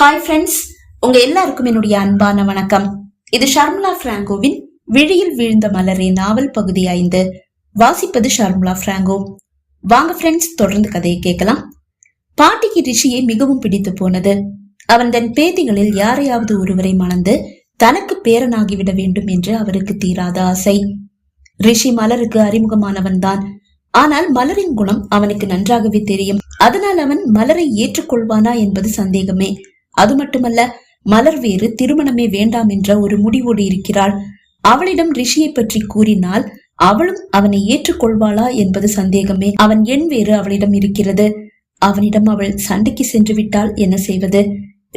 Hi friends உங்க எல்லாருக்கும் என்னுடைய அன்பான வணக்கம். இது ஷர்முலா பிராங்கோவின் விழியில் விழுந்த மலரே நாவல் பகுதி ஐந்து. வாசிப்பது ஷர்முலா பிராங்கோ. வாங்க ஃப்ரெண்ட்ஸ் தொடர்ந்து கதையை கேட்கலாம். பாட்டிக்கு ரிஷியை மிகவும் பிடித்து போனது. அவன் தன் பேத்திகளில் யாரையாவது ஒருவரை மணந்து தனக்கு பேரனாகிவிட வேண்டும் என்று அவருக்கு தீராத ஆசை. ரிஷி மலருக்கு அறிமுகமானவன் தான் ஆனால் மலரின் குணம் அவனுக்கு நன்றாகவே தெரியும். அதனால் அவன் மலரை ஏற்றுக்கொள்வானா என்பது சந்தேகமே. அது மட்டுமல்ல மலர் வேறு திருமணமே வேண்டாம் என்ற ஒரு முடிவோடு இருக்கிறாள். அவளிடம் ரிஷியை பற்றி கூறினால் அவளும் அவனை ஏற்றுக்கொள்வாளா என்பது சந்தேகமே. அவன் எண் வேறு அவளிடம் இருக்கிறது. அவனிடம் அவள் சண்டைக்கு சென்று விட்டால் என்ன செய்வது?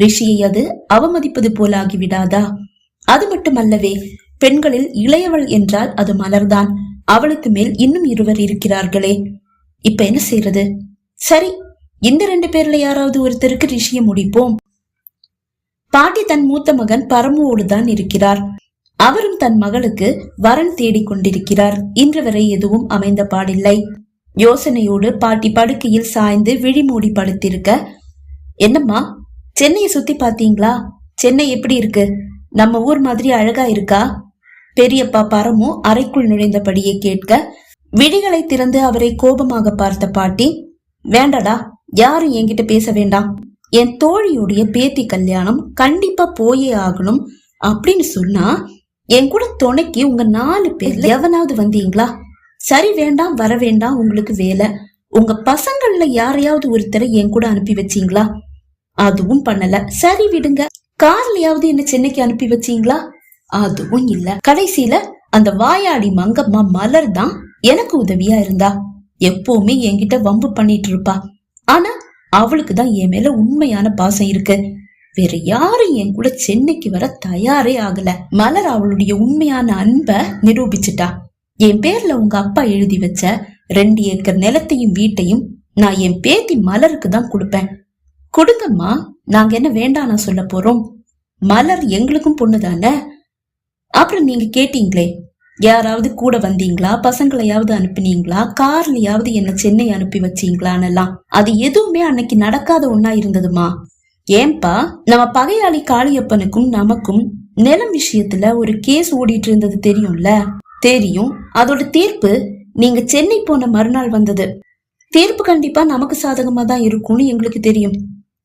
ரிஷியை அது அவமதிப்பது போலாகி விடாதா? அது மட்டுமல்லவே பெண்களில் இளையவள் என்றால் அது மலர்தான். அவளுக்கு மேல் இன்னும் இருவர் இருக்கிறார்களே. இப்ப என்ன செய்யறது சரி இந்த ரெண்டு பேர்ல யாராவது ஒருத்தருக்கு ரிஷியை முடிப்போம். பாட்டி தன் மூத்த மகன் பரமுவோடு தான் இருக்கிறார். அவரும் தன் மகளுக்கு வரன் தேடிக் கொண்டிருக்கிறார். இன்று வரை எதுவும் அமைந்த பாடில்லை. யோசனையோடு பாட்டி படுக்கையில் சாய்ந்து விழிமூடி படுத்திருக்க என்னம்மா சென்னையை சுத்தி பாத்தீங்களா சென்னை எப்படி இருக்கு? நம்ம ஊர் மாதிரி அழகா இருக்கா? பெரியப்பா பரமு அறைக்குள் நுழைந்தபடியே கேட்க விழிகளை திறந்து அவரை கோபமாக பார்த்த பாட்டி வேண்டடா யாரும் என்கிட்ட பேச வேண்டாம். என் தோழியுடைய பேத்தி கல்யாணம் கண்டிப்பா போயே ஆகணும் அப்படின்னு சொன்னா என் கூட துணைக்கு உங்க நாலு பேர்ல எவனாவது வந்தீங்களா? சரி வேண்டாம் வர வேண்டாம் உங்களுக்கு வேலை. உங்க பசங்கள்ல யாரையாவது ஒருத்தரை என் கூட அனுப்பி வச்சீங்களா? அதுவும் பண்ணல. சரி விடுங்க. கார்லயாவது என்ன சென்னைக்கு அனுப்பி வச்சீங்களா? அதுவும் இல்ல. கடைசியில அந்த வாயாடி மங்கம்மா மலர் தான் எனக்கு உதவியா இருந்தா. எப்பவுமே என்கிட்ட வம்பு பண்ணிட்டு இருப்பா. ஆனா அவளுக்கு தான் என் மேல உண்மையான பாசம் இருக்கு. வேற யாரும் என் கூட சென்னைக்கு வர தயாரே ஆகல. மலர் அவளுடைய உண்மையான அன்ப நிரூபிச்சிட்டா. என் பேர்ல உங்க அப்பா எழுதி வச்ச ரெண்டு ஏக்கர் நிலத்தையும் வீட்டையும் நான் என் பேத்தி மலருக்கு தான் கொடுப்பேன். கொடுங்கம்மா நாங்க என்ன வேண்டாம் நான் சொல்ல போறோம்? மலர் எங்களுக்கும் பொண்ணு தானே அப்புறம் நீங்க கேட்டீங்களே யாராவது கூட வந்தீங்களா? பசங்களையாவது அனுப்புனீங்களா? கார்லயாவது என்ன சென்னை அனுப்பி வச்சீங்களான்னெல்லாம். அது எதுவுமே அன்னைக்கு நடக்காத ஒன்னா இருந்ததுமா? ஏன்பா நம்ம பகையாளி காளியப்பனுக்கும் நமக்கும் நிலம் விஷயத்துல ஒரு கேஸ் ஓடிட்டு இருந்தது தெரியும்ல? தெரியும். அதோட தீர்ப்பு நீங்க சென்னை போன மறுநாள் வந்தது. தீர்ப்பு கண்டிப்பா நமக்கு சாதகமா தான் இருக்கும்னு எங்களுக்கு தெரியும்.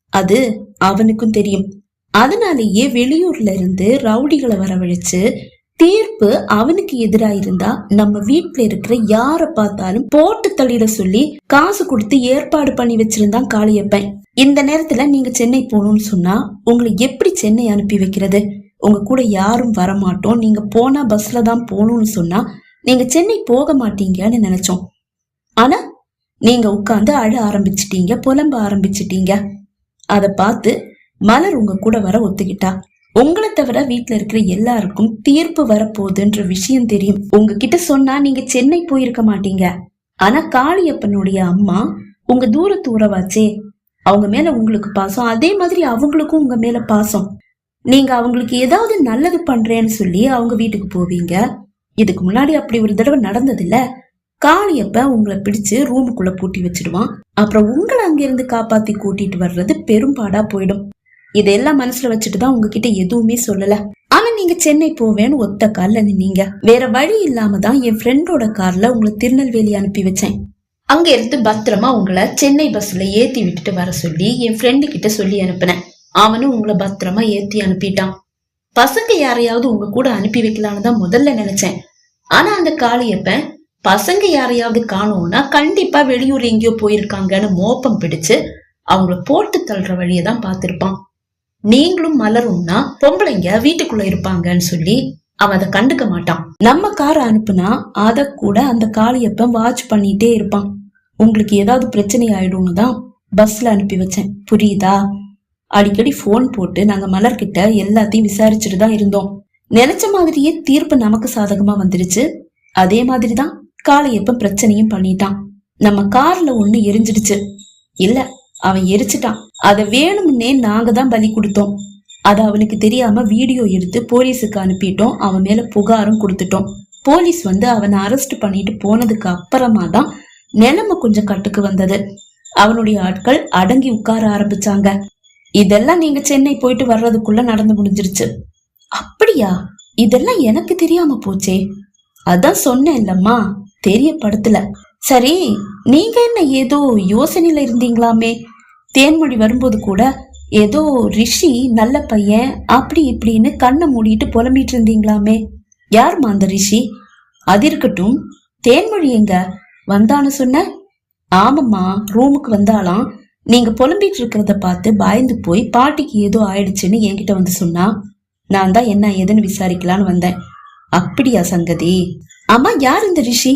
அது அவனுக்கும் தெரியும். அதனாலேயே வெளியூர்ல இருந்து ரவுடிகளை வரவழைச்சு தீர்ப்பு அவனுக்கு எதிரா இருந்தா நம்ம வீட்ல இருக்கிற யார பார்த்தாலும் போட்டு தள்ளிட சொல்லி காசு கொடுத்து ஏற்பாடு பண்ணி வச்சிருந்தான் காளியப்பன். இந்த நேரத்துல நீங்க சென்னை போகணும்னு சொன்னா உங்களை எப்படி சென்னை அனுப்பி வைக்கிறது? உங்க கூட யாரும் வரமாட்டோம். நீங்க போனா பஸ்ல தான் போகணும்னு சொன்னா நீங்க சென்னை போக மாட்டீங்கன்னு நினைச்சோம். ஆனா நீங்க உட்காந்து அழ ஆரம்பிச்சிட்டீங்க புலம்ப ஆரம்பிச்சிட்டீங்க. அத பார்த்து மலர் உங்க கூட வர ஒத்துக்கிட்டா. உங்களை தவிர வீட்டுல இருக்கிற எல்லாருக்கும் தீர்ப்பு வரப்போகுதுன்ற விஷயம் தெரியும். உங்ககிட்ட சொன்னா நீங்க சென்னை போயிருக்க மாட்டீங்க. ஆனா காளியப்பனுடைய அம்மா உங்க தூரத்து உறவாச்சே. அவங்க மேல உங்களுக்கு பாசம். அதே மாதிரி அவங்களுக்கும் உங்க மேல பாசம். நீங்க அவங்களுக்கு ஏதாவது நல்லது பண்றேன்னு சொல்லி அவங்க வீட்டுக்கு போவீங்க. இதுக்கு முன்னாடி அப்படி ஒரு தடவை நடந்ததில்ல. காளியப்ப உங்களை பிடிச்சு ரூமுக்குள்ள பூட்டி வச்சிடுவான். அப்புறம் உங்களை அங்கிருந்து காப்பாத்தி கூட்டிட்டு வர்றது பெரும்பாடா போயிடும். இதெல்லாம் மனசுல வச்சுட்டு தான் உங்ககிட்ட எதுவுமே சொல்லல. ஆனா நீங்க சென்னை போவேன்னு ஒத்த கால்ல நின்னீங்க. வேற வழி இல்லாம தான் என் ஃப்ரெண்டோட கார்ல உங்களை திருநெல்வேலி அனுப்பி வச்சேன். அங்க இருந்து பத்திரமா உங்களை சென்னை பஸ்ல ஏத்தி விட்டுட்டு வர சொல்லி என் ஃப்ரெண்டு கிட்ட சொல்லி அனுப்புனேன். அவனும் உங்களை பத்திரமா ஏத்தி அனுப்பிட்டான். பசங்க யாரையாவது உங்க கூட அனுப்பி வைக்கலான்னு தான் முதல்ல நினைச்சேன். ஆனா அந்த காளியப்பன் பசங்க யாரையாவது காணோம்னா கண்டிப்பா வெளியூர் எங்கேயோ போயிருக்காங்கன்னு மோப்பம் பிடிச்சு அவங்கள போட்டு தள்ளுற வழியை தான் பார்த்திருப்பான். நீங்களும் மலரும்னா பொம்பளைங்க வீட்டுக்குள்ள இருப்பாங்கன்னு சொல்லி அவன் அதை கண்டுக்க மாட்டான். நம்ம காரை அனுப்புனா அத கூட அந்த காளியப்பன் வாட்ச் பண்ணிட்டே இருப்பான். உங்களுக்கு ஏதாவது பிரச்சனை ஆயிடும்னு தான் பஸ்ல அனுப்பி வச்சேன். புரியுதா? அடிக்கடி ஃபோன் போட்டு நாங்க மலர்கிட்ட எல்லாத்தையும் விசாரிச்சுட்டு தான் இருந்தோம். நினைச்ச மாதிரியே தீர்ப்பு நமக்கு சாதகமா வந்துருச்சு. அதே மாதிரிதான் காளியப்பன் பிரச்சனையும் பண்ணிட்டான். நம்ம கார்ல ஒண்ணு எரிஞ்சிடுச்சு. இல்ல அவன் எரிச்சிட்டான். அத வேணும்னே நாங்க தான் பலி கொடுத்தோம். அது அவனுக்கு தெரியாம வீடியோ எடுத்து போலீஸுக்கு அனுப்பிட்டோம். அவன் மேல புகாரும் கொடுத்துட்டோம். போலீஸ் வந்து அவனை அரெஸ்ட் பண்ணிட்டு போனதுக்கு அப்புறமா தான் நிலைமை கொஞ்சம் கட்டுக்கு வந்தது. அவனுடைய ஆட்கள் அடங்கி உட்கார ஆரம்பிச்சாங்க. இதெல்லாம் நீங்க சென்னை போயிட்டு வர்றதுக்குள்ள நடந்து முடிஞ்சிருச்சு. அப்படியா? இதெல்லாம் எனக்கு தெரியாம போச்சே. அதான் சொன்னேன் இல்லம்மா தெரியப்படுத்தல. சரி நீங்க என்ன ஏதோ யோசனையில இருந்தீங்களாமே? தேன்மொழி வரும்போது கூட ஏதோ ரிஷி நல்ல பையன் அப்படி இப்படின்னு கண்ணை மூடிட்டு புலம்பிட்டு இருந்தீங்களாமே. யாரும்மா அந்த ரிஷி? அது இருக்கட்டும். தேன்மொழி எங்க? வந்தான்னு சொன்ன? ஆமாம்மா ரூமுக்கு வந்தாலாம் நீங்க புலம்பிட்டு இருக்கிறத பார்த்து பயந்து போய் பாட்டிக்கு ஏதோ ஆயிடுச்சுன்னு என்கிட்ட வந்து சொன்னா நான் தான் என்ன ஏதுன்னு விசாரிக்கலான்னு வந்தேன். அப்படியா சங்கதி? அம்மா யார் இந்த ரிஷி?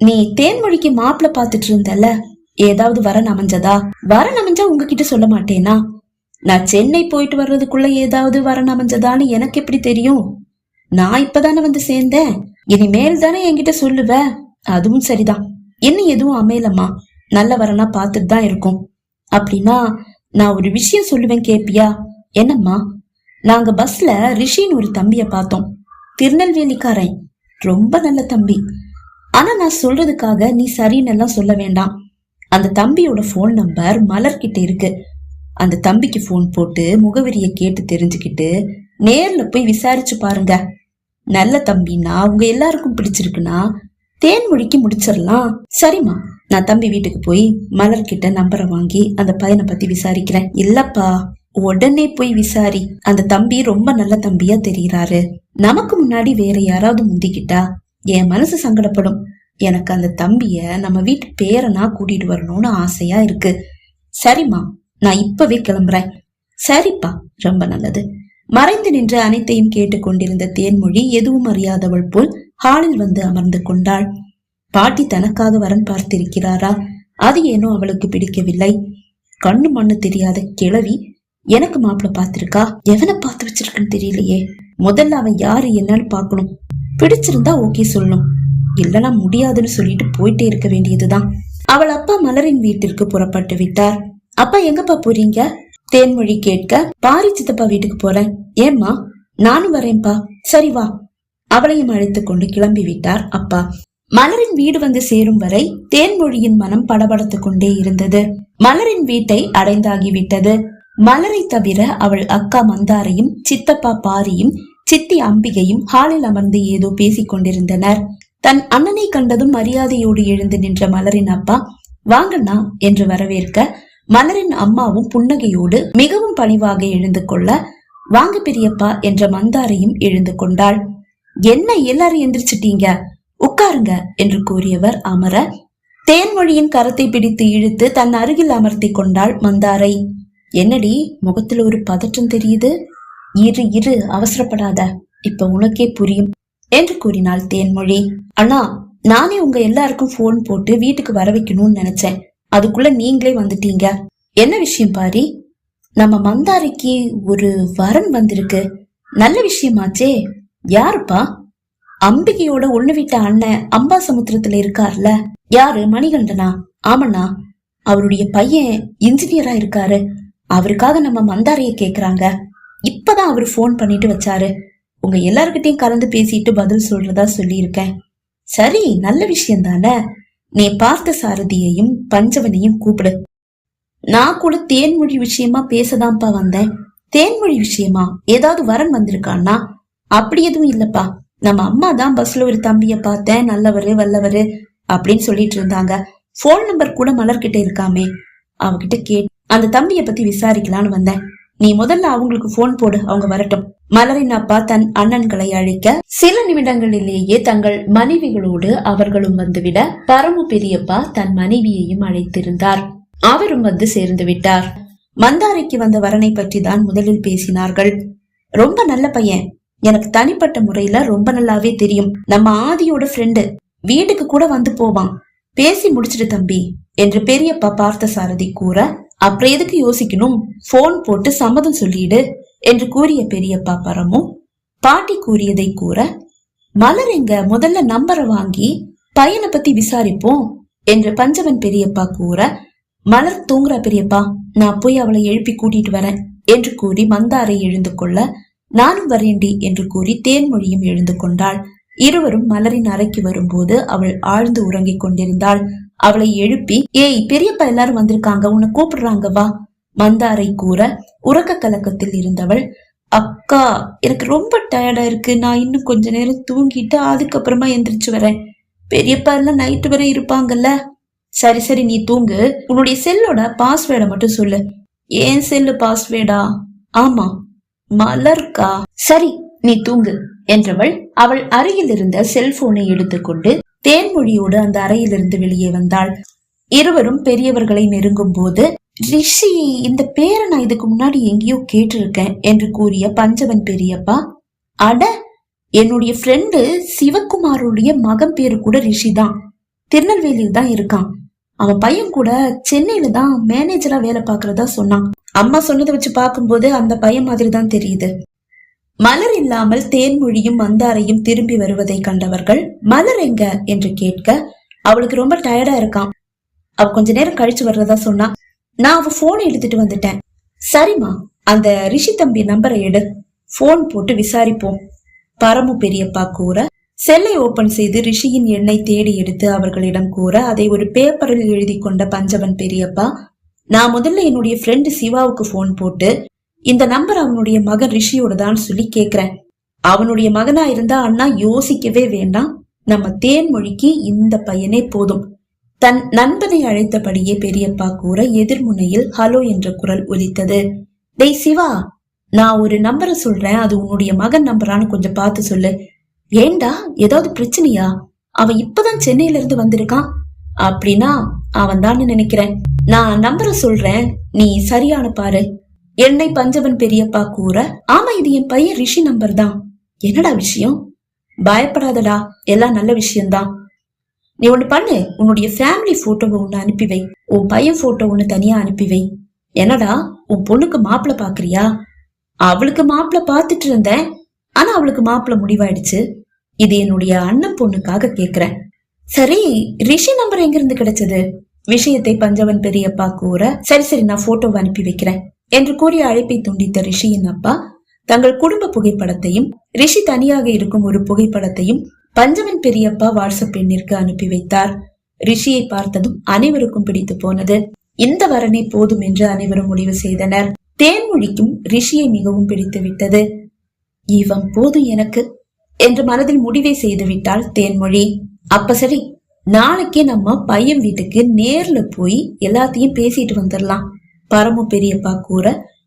நீ தேன்மொழிக்கு மாப்பிள்ள பார்த்துட்டு இருந்தல்ல? ஏதாவது வரன் அமைஞ்சதா வரன் அமைஞ்சா உங்ககிட்ட சொல்ல மாட்டேனா? நான் சென்னை போயிட்டு வர்றதுக்குள்ள ஏதாவது வரன் அமைஞ்சதான்னு எனக்கு எப்படி தெரியும்? நான் இப்பதானே வந்து சேர்ந்தேன். இனிமேல் தானே என்கிட்ட சொல்லுவ. அதுவும் சரிதான். இன்னும் எதுவும் அமையலம்மா. நல்ல வரனா பார்த்துட்டு தான் இருக்கும். அப்படின்னா நான் ஒரு விஷயம் சொல்லுவேன் கேப்பியா. என்னம்மா? நாங்க பஸ்ல ரிஷின்னு ஒரு தம்பிய பார்த்தோம். திருநெல்வேலிக்காரன். ரொம்ப நல்ல தம்பி. ஆனா நான் சொல்றதுக்காக நீ சரின்னு எல்லாம் சொல்ல வேண்டாம். அந்த தம்பியோட ஃபோன் நம்பர் மலர்கிட்ட இருக்கு. அந்த தம்பிக்கு ஃபோன் போட்டு முகவரியை கேட்டு தெரிஞ்சுக்கிட்டு நேர்ல போய் விசாரிச்சு பாருங்க. நல்ல தம்பின்னா அவங்க எல்லாருக்கும் பிடிச்சிருக்குன்னா தேன்மொழிக்கு முடிச்சிடலாம். சரிம்மா நான் தம்பி வீட்டுக்கு போய் மலர்கிட்ட நம்பரை வாங்கி அந்த பையனை பத்தி விசாரிக்கிறேன். இல்லப்பா உடனே போய் விசாரி. அந்த தம்பி ரொம்ப நல்ல தம்பியா தெரியறாரு. நமக்கு முன்னாடி வேற யாராவது முந்திக்கிட்டா என் மனசு சங்கடப்படும். எனக்கு அந்த தம்பிய நம்ம வீட்டு பேரனா கூட்டிட்டு வரணும்னு ஆசையா இருக்கு. சரிம்மா நான் இப்பவே கிளம்புறேன். சரிப்பா ரொம்ப நல்லது. மறைந்து நின்று அனைத்தையும் கேட்டுக்கொண்டிருந்த தேன்மொழி எதுவும் அறியாதவள் போல் ஹாலில் வந்து அமர்ந்து கொண்டாள். பாட்டி தனக்காக வரன் பார்த்திருக்கிறாரா? அது ஏனோ அவளுக்கு பிடிக்கவில்லை. கண்ணு மண்ணு தெரியாத கிழவி எனக்கு மாப்பிள்ள பார்த்திருக்கா? எவனை பார்த்து வச்சிருக்குன்னு தெரியலையே. முதல்ல அவன் யாரு என்னன்னு பாக்கணும் பிடிச்சிருந்தா ஓகே சொல்லணும். இல்லனா முடியாதுன்னு சொல்லிட்டு போயிட்டே இருக்க வேண்டியதுதான். அவள் அப்பா மலரின் வீட்டிற்கு புறப்பட்டு விட்டார். அப்பா எங்கப்பா போறீங்க? தேன்மொழி கேட்க பாரி சித்தப்பா வீட்டுக்கு போறேன். ஏம்மா? நானும் வரேன்பா சரி வா. அவளையும் அழைத்து கொண்டு கிளம்பி விட்டார் அப்பா. மலரின் வீடு வந்து சேரும் வரை தேன்மொழியின் மனம் படபடத்து கொண்டே இருந்தது. மலரின் வீட்டை அடைந்தாகிவிட்டது மலரை தவிர அவள் அக்கா மந்தாரையும் சித்தப்பா பாரியும் சித்தி அம்பிகையும் ஹாலில் அமர்ந்து ஏதோ பேசிக் கொண்டிருந்தனர். தன் அண்ணனை கண்டதும் மரியாதையோடு எழுந்து நின்ற மலரின் அப்பா வாங்கண்ணா என்று வரவேற்க மலரின் அம்மாவும் புன்னகையோடு மிகவும் பணிவாக எழுந்து கொள்ள வாங்க பெரியப்பா என்ற மந்தாரையும் எழுந்து கொண்டாள். என்ன எல்லாரும் எந்திரிச்சிட்டீங்க? உட்காருங்க என்று கூறியவர் அமர தேன்மொழியின் கரத்தை பிடித்து இழுத்து தன் அருகில் அமர்த்தி கொண்டாள் மந்தாரை. என்னடி முகத்துல ஒரு பதற்றம் தெரியுது? இரு இரு அவசரப்படாத. இப்ப உனக்கே புரியும். என்று கூறினாள் தேன்மொழி. அண்ணா நானே உங்க எல்லாருக்கும் போன் போட்டு வீட்டுக்கு வர வைக்கணும்னு நினைச்சேன். அதுக்குள்ள நீங்களே வந்துட்டீங்க. என்ன விஷயம் பாரி? நம்ம மந்தாரிக்கு ஒரு வரன் வந்திருக்கு. நல்ல விஷயமாச்சே. யாருப்பா? அம்பிகையோட ஒண்ணு விட்ட அண்ணன் அம்பா சமுத்திரத்துல இருக்கார்ல. யாரு? மணிகண்டனா? ஆமண்ணா. அவருடைய பையன் இன்ஜினியரா இருக்காரு. அவருக்காக நம்ம மந்தாரிய கேக்குறாங்க. இப்பதான் அவர் ஃபோன் பண்ணிட்டு வச்சாரு. உங்க எல்லார்கிட்டயும் கலந்து பேசிட்டு பதில் சொல்றதா சொல்லியிருக்கேன். சரி நல்ல விஷயம் தானே நீ பார்த்த சாரதியையும் பஞ்சவனையும் கூப்பிடு. நான் கூட தேன்மொழி விஷயமா பேசதான்ப்பா வந்தேன். தேன்மொழி விஷயமா ஏதாவது வரன் வந்திருக்கான்னா? அப்படி எதுவும் இல்லப்பா. நம்ம அம்மா தான் பஸ்ல ஒரு தம்பிய பார்த்தேன். நல்லவரு வல்லவரு அப்படின்னு சொல்லிட்டு இருந்தாங்க. போன் நம்பர் கூட மலர்கிட்ட இருக்காமே. அவகிட்ட கேட் அந்த தம்பிய பத்தி விசாரிக்கலான்னு வந்தேன். நீ முதல்ல அவங்களுக்கு போன் போடு. அவங்க வரட்டும். மலரின் அப்பா தன் அண்ணன்களை அழைக்க சில நிமிடங்களிலேயே தங்கள் மனைவிகளோடு அவர்களும் வந்துவிட பரமு பெரியப்பா தன் மனைவியையும் அழைத்திருந்தார். அவரும் வந்து சேர்ந்து விட்டார். மந்தாரைக்கு வந்த வரனை பற்றி தான் முதலில் பேசினார்கள். ரொம்ப நல்ல பையன். எனக்கு தனிப்பட்ட முறையில ரொம்ப நல்லாவே தெரியும். நம்ம ஆதியோட ஃப்ரெண்டு வீட்டுக்கு கூட வந்து போவான். பேசி முடிச்சிட்டு தம்பி என்று பெரியப்பா பார்த்த சாரதி கூற அப்புறம் எதுக்கு யோசிக்கணும்? போன் போட்டு சம்மதம் சொல்லிடு. என்று கூறிய பெரியப்பா பரமு பாட்டி கூறியதை கூற மலர் எங்க முதல்ல நம்பரை வாங்கி பையனை பத்தி விசாரிப்போம் என்று பஞ்சவன் பெரியப்பா கூற மலர் தூங்குற பெரியப்பா நான் போய் அவளை எழுப்பி கூட்டிட்டு வரேன் என்று கூறி மந்தாரை எழுந்து கொள்ள நானும் வரேண்டி என்று கூறி தேன்மொழியும் எழுந்து கொண்டாள். இருவரும் மலரின் அறைக்கு வரும்போது அவள் ஆழ்ந்து உறங்கிக் கொண்டிருந்தாள். அவளை எழுப்பி ஏய் பெரியப்பா எல்லாரும் வந்திருக்காங்க உன்னை கூப்பிடுறாங்க வா. மந்தாரை கூற உறக்க கலக்கத்தில் இருந்தவள் அக்கா எனக்கு ரொம்ப டயர்டா இருக்கு. நான் இன்னும் கொஞ்ச நேரம் தூங்கிட்டு அதுக்கப்புறமா எந்திரிச்சு வரேன். பெரியப்பா எல்லாம் நைட்டு வரை இருப்பாங்கல்ல. சரி சரி நீ தூங்கு. உன்னுடைய செல்லோட பாஸ்வேர்டை மட்டும் சொல்லு. ஏன் செல்லு பாஸ்வேர்டா ஆமா மலர்க்கா. சரி நீ தூங்கு என்றவள் அவள் அறையில் இருந்த செல்போனை எடுத்துக்கொண்டு தேன்மொழியோடு அந்த அறையிலிருந்து வெளியே வந்தாள். இருவரும் பெரியவர்களை நெருங்கும் போது ரிஷி இந்த பேரை நான் இதுக்கு முன்னாடி எங்கேயோ கேட்டிருக்கேன் என்று கூறிய பஞ்சவன் பெரியப்பா. அட என்னுடைய ஃப்ரெண்டு சிவகுமாருடைய மகன் பேரு கூட ரிஷி தான். திருநெல்வேலியில் தான் இருக்கான். அவன் பையன் கூட சென்னையில தான் மேனேஜரா வேலை பார்க்கறதா சொன்னான். அம்மா சொன்னதை வச்சு பார்க்கும்போது அந்த பையன் மாதிரி தான் தெரியுது. மலர் இல்லாமல் தேன்மொழியும் மந்தாரையும் திரும்பி வருவதை கண்டவர்கள் மலர் எங்க? என்று கேட்க அவளுக்கு ரொம்ப டயர்டா இருக்கான். அவ கொஞ்ச நேரம் கழிச்சு வர்றதா சொன்னா நான் அவ போனை எடுத்துட்டு வந்துட்டேன். சரிம்மா அந்த ரிஷி தம்பி நம்பரை எடு. போன் போட்டு விசாரிப்போம். பரமு பெரியப்பா கூற செல்லை ஓபன் செய்து ரிஷியின் எண்ணை தேடி எடுத்து அவர்களிடம் கூற அதை ஒரு பேப்பரில் எழுதி கொண்ட பஞ்சவன் பெரியப்பா நான் முதல்ல என்னுடைய ஃப்ரெண்டு சிவாவுக்கு போன் போட்டு இந்த நம்பர் அவனுடைய மகன் ரிஷியோட தான் சொல்லி கேக்குறேன். அவனுடைய மகனா இருந்தா அண்ணா யோசிக்கவே வேண்டாம். நம்ம தேன்மொழிக்கு இந்த பையனே போதும். தன் நண்பனை அழைத்தபடியே பெரியப்பா கூற எதிர்முனையில் ஹலோ என்ற குரல் ஒலித்தது. டேய் சிவா நான் ஒரு நம்பரை சொல்றேன். அது உன்னுடைய மகன் நம்பரான்னு கொஞ்சம் பார்த்து சொல்லு. ஏண்டா? ஏதாவது பிரச்சனையா? அவன் இப்பதான் சென்னையில இருந்து வந்திருக்கான். அப்படின்னா அவன் தான் நினைக்கிறேன். நான் நம்பரை சொல்றேன். நீ சரியான பாரு. என்னை பஞ்சவன் பெரியப்பா கூற ஆமா இது என் பையன் ரிஷி நம்பர் தான். என்னடா விஷயம்? பயப்படாதடா. எல்லாம் நல்ல விஷயம்தான். நீ ஒண்ணு பண்ணு. உன்னுடைய ஃபேமிலி போட்டோவை ஒண்ணு அனுப்பி வை. உன் பையன் போட்டோ ஒண்ணு தனியா அனுப்பி வை. என்னடா உன் பொண்ணுக்கு மாப்பிள்ள பாக்குறியா அவளுக்கு மாப்பிள்ள பாத்துட்டு இருந்தேன். ஆனா அவளுக்கு மாப்பிள்ள முடிவாயிடுச்சு. இது என்னுடைய அண்ணன் பொண்ணுக்காக கேக்குறேன். சரி ரிஷி நம்பர் எங்க இருந்து கிடைச்சது? விஷயத்தை பஞ்சவன் பெரியப்பா கூற சரி சரி நான் போட்டோவை அனுப்பி வைக்கிறேன் என்று கூறிய அழைப்பை துண்டித்த ரிஷியின் அப்பா தங்கள் குடும்ப புகைப்படத்தையும் ரிஷி தனியாக இருக்கும் ஒரு புகைப்படத்தையும் பஞ்சவன் பெரியப்பா வாட்ஸ்அப் எண்ணிற்கு அனுப்பி வைத்தார். ரிஷியை பார்த்ததும் அனைவருக்கும் பிடித்து போனது. இந்த வரனே போதும் என்று அனைவரும் முடிவு செய்தனர். தேன்மொழிக்கும் ரிஷியை மிகவும் பிடித்து விட்டது. இவன் போதும் எனக்கு என்று மனதில் முடிவை செய்து விட்டாள் தேன்மொழி அப்ப சரி நாளைக்கே நம்ம பையன் வீட்டுக்கு நேர்ல போய் எல்லாத்தையும் பேசிட்டு வந்துடலாம் பரமு பெரியப்பா கூற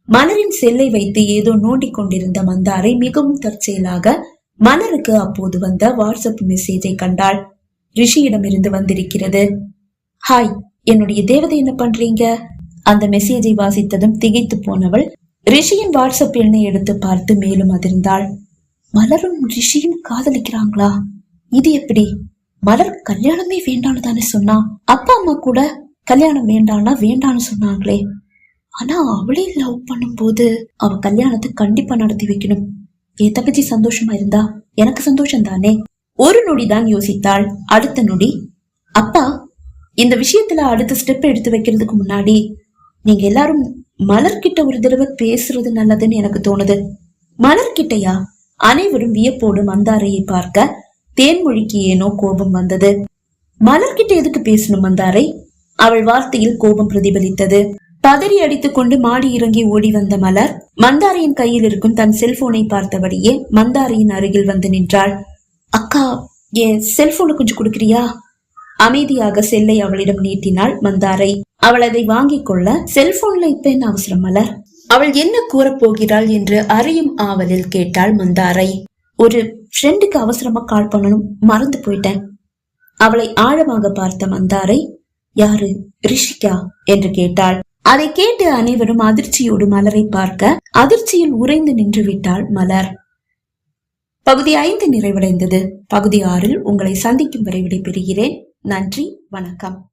மலரின் செல்லை வைத்து ஏதோ நோண்டிக் கொண்டிருந்த மந்தாரை மிகவும் தற்செயலாக மலருக்கு அப்போது வந்த வாட்ஸ்அப் மெசேஜை கண்டாள். ரிஷியிடமிருந்து வந்திருக்கிறது. ஹாய் என்னுடைய தேவதை என்ன பண்றீங்க? அந்த மெசேஜை வாசித்ததும் திகைத்து போனவள் ரிஷியின் வாட்ஸ்அப் எண்ணை எடுத்து பார்த்து மேலும் அதிர்ந்தாள். மலரும் ரிஷியும் காதலிக்கிறாங்களா? இது எப்படி? மலர் கல்யாணமே வேண்டாம்னு தானே சொன்னா? அப்பா அம்மா கூட கல்யாணம் வேண்டாம்னா வேண்டாம்னு சொன்னாங்களே. ஆனா அவளே லவ் பண்ணும்போது அவ கல்யாணத்தை கண்டிப்பா நடத்தி வைக்கணும். என் தங்கச்சி சந்தோஷமா இருந்தா? எனக்கு சந்தோஷம் தானே ஒரு நொடி தான் யோசித்தாள். அடுத்த நொடி அப்பா இந்த விஷயத்துல அடுத்த ஸ்டெப் எடுத்து வைக்கிறதுக்கு முன்னாடி நீங்க எல்லாரும் மலர்கிட்ட ஒரு தடவை பேசுறது நல்லதுன்னு எனக்கு தோணுது. மலர்கிட்டயா? அனைவரும் வியப்போடு மந்தாரையை பார்க்க தேன்மொழிக்கு ஏனோ கோபம் வந்தது. மலர்கிட்ட எதுக்கு பேசணும் மந்தாரை அவள் வார்த்தையில் கோபம் பிரதிபலித்தது. பதறி அடித்துக் கொண்டு மாடி இறங்கி ஓடி வந்த மலர் மந்தாரையின் கையில் இருக்கும் தன் செல்போனை பார்த்தபடியே மந்தாரையின் அருகில் வந்து நின்றாள். அக்கா என் செல்போனை கொஞ்சம் கொடுக்கிறியா? அமைதியாக செல்லை அவளிடம் நீட்டினாள் மந்தாரை. அவள் அதை வாங்கிக் கொள்ள செல்போன்ல இப்ப என்ன அவசரம் மலர். அவள் என்ன கூறப்போகிறாள் என்று அறியும் ஆவலில் கேட்டாள் மந்தாரை. ஒரு ஃப்ரெண்டுக்கு அவசரமா கால் பண்ணணும் மறந்து போயிட்டேன். அவளை ஆழமாக பார்த்த மந்தாரை யாரு ரிஷிகா? என்று கேட்டாள். அதை கேட்டு அனைவரும் அதிர்ச்சியோடு மலரை பார்க்க அதிர்ச்சியில் உறைந்து நின்று விட்டாள் மலர். பகுதி ஐந்து நிறைவடைந்தது. பகுதி ஆறில் உங்களை சந்திக்கும் வரை விடைபெறுகிறேன். நன்றி வணக்கம்.